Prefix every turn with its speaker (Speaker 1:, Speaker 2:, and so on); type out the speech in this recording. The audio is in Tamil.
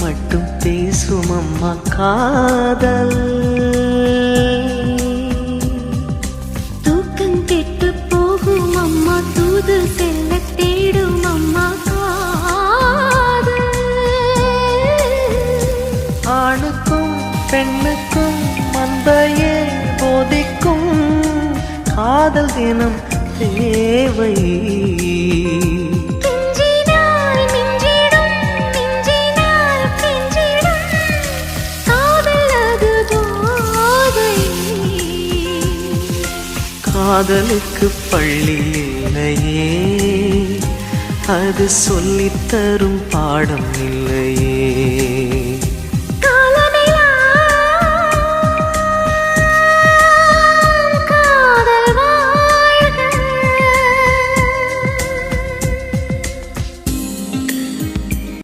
Speaker 1: மட்டும் பேசும் அம்மா காதல்.
Speaker 2: தூக்கம் கெட்டு போகும் அம்மா தூது செல்ல தேடும் அம்மா
Speaker 1: ஆணுக்கும் பெண்ணுக்கும் மந்தையே போதிக்கும் காதல் தினம் தேவை. காதலுக்கு பள்ளி இல்லையே அது சொல்லித்தரும் பாடம் இல்லையே.